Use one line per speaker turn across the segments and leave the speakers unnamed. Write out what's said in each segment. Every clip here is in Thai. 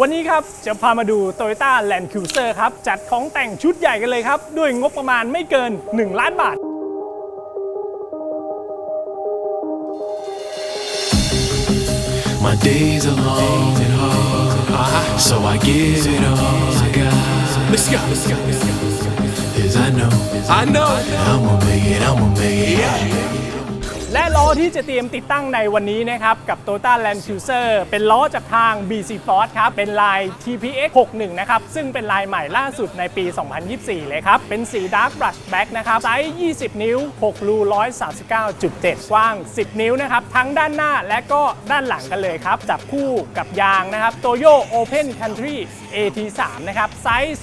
วันนี้ครับจะพามาดู Toyota Land Cruiser ครับ จัดของแต่งชุดใหญ่กันเลยครับ ด้วยงบประมาณไม่เกิน 1 ล้านบาท
My days
ที่จะเตรียมติดตั้งในวันนี้นะครับ กับ Toyota Land Cruiser เป็นล้อจากทาง BC Force ครับ เป็นลาย TPX 61 นะครับ ซึ่งเป็นลายใหม่ล่าสุดในปี 2024 เลยครับ เป็นสี Dark Brush Black นะครับไซส์ 20 นิ้ว 6 รู 139.7 กว้าง 10 นิ้วนะครับ ทั้งด้านหน้าและก็ด้านหลังกันเลยครับ จับคู่กับยางนะครับ Toyo Open Country AT3 นะครับ ไซส์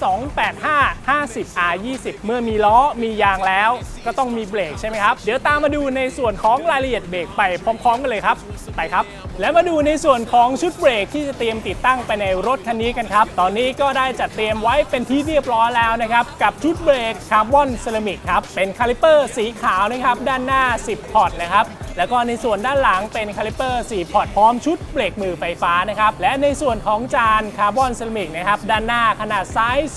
285 50 R20 เมื่อมีล้อมียางแล้ว ก็ต้องมีเบรกใช่ไหมครับ เดี๋ยวตามมาดูในส่วนของรายละเอียดเบรกไปพร้อมๆกันเลยครับไปครับ แล้วมาดูในส่วนของชุดเบรกที่จะเตรียมติดตั้งไปในรถคันนี้กันครับ ตอนนี้ก็ได้จัดเตรียมไว้เป็นที่เรียบร้อยแล้วนะครับ กับชุดเบรกคาร์บอนเซรามิกครับ เป็นคาลิเปอร์สีขาวนะครับด้านหน้า 10 พอร์ตนะครับแล้วก็ในส่วนด้านหลังเป็นคาลิเปอร์4พอร์ตพร้อมชุดเบรกมือไฟฟ้านะครับ และในส่วนของจานคาร์บอนเซรามิกนะครับ ด้านหน้าขนาดไซส์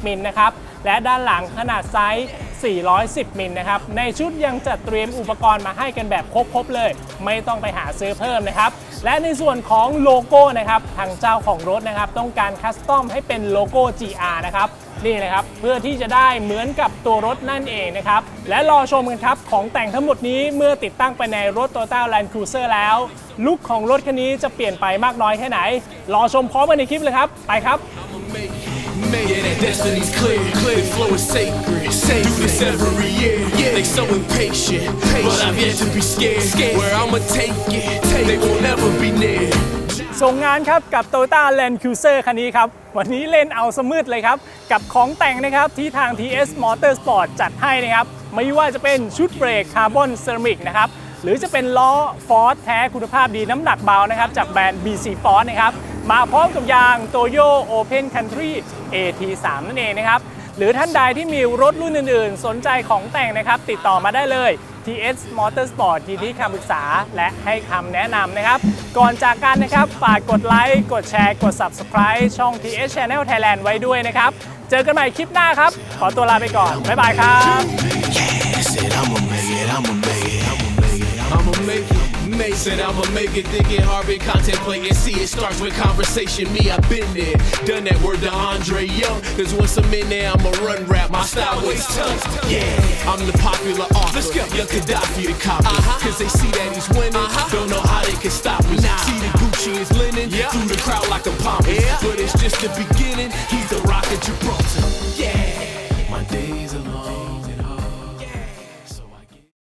420 มิลนะครับ และด้านหลังขนาดไซส์ 410 มิลนะครับ ในชุดยังจัดเตรียมอุปกรณ์มาให้กันแบบครบๆเลย ไม่ต้องไปหาซื้อเพิ่มนะครับ และในส่วนของโลโก้นะครับ ทางเจ้าของรถนะครับ ต้องการคัสตอมให้เป็นโลโก้ GR นะครับนี่เลยครับเพื่อที่จะได้เหมือนกับตัวรถนั่นเองนะครับ และรอชมกันครับ ของแต่งทั้งหมดนี้เมื่อติดตั้งไปในรถ Toyota Land Cruiser แล้ว ลุคของรถคันนี้จะเปลี่ยนไปมากน้อยแค่ไหน รอชมพร้อมกันในคลิปเลยครับ ไปครับ
I'ma make it, make it. Yeah, destiny's clear, clear. The flow is sacred, sacred. Do this every year. Yeah, they so impatient, but I've yet to be scared. scared. Where I'ma take it, take they won't ever be near.
ส่งงานครับกับ Toyota Land Cruiser คันนี้ครับ วันนี้เล่นเอาสมืดเลยครับ กับของแต่งนะครับที่ทาง TS Motorsport จัดให้นะครับ ไม่ว่าจะเป็นชุดเบรกคาร์บอนเซรามิกนะครับ หรือจะเป็นล้อฟอร์แท้คุณภาพดีน้ำหนักเบานะครับ จากแบรนด์ BC Force นะครับ มาพร้อมกับยาง Toyo Open Country AT3 นั่นเองนะครับ หรือท่านใดที่มีรถรุ่นอื่นๆ สนใจของแต่งนะครับ ติดต่อมาได้เลย TS Motorsport ยินดีคำปรึกษาและให้คำแนะนำนะครับ ก่อนจากกันนะครับ ฝากกดไลค์ กดแชร์ กด Subscribe ช่อง TS Channel Thailand ไว้ด้วยนะครับ เจอกันใหม่คลิปหน้าครับ ขอตัวลาไปก่อน บ๊ายบายครับ
said I'ma make it, thinking hard, been contemplating. See, it starts with conversation. Me, I've been there, done that word to Andre Young. Cause once I'm in there, I'ma run rap. My style is tough. Yeah, I'm the popular author. Let's go. Young Gaddafi, the copy. Uh-huh. Cause they see that he's winning. Don't know how they can stop me. See the Gucci is linen through the crowd like a pompous. But it's just the beginning. He's the rock of Gibraltar.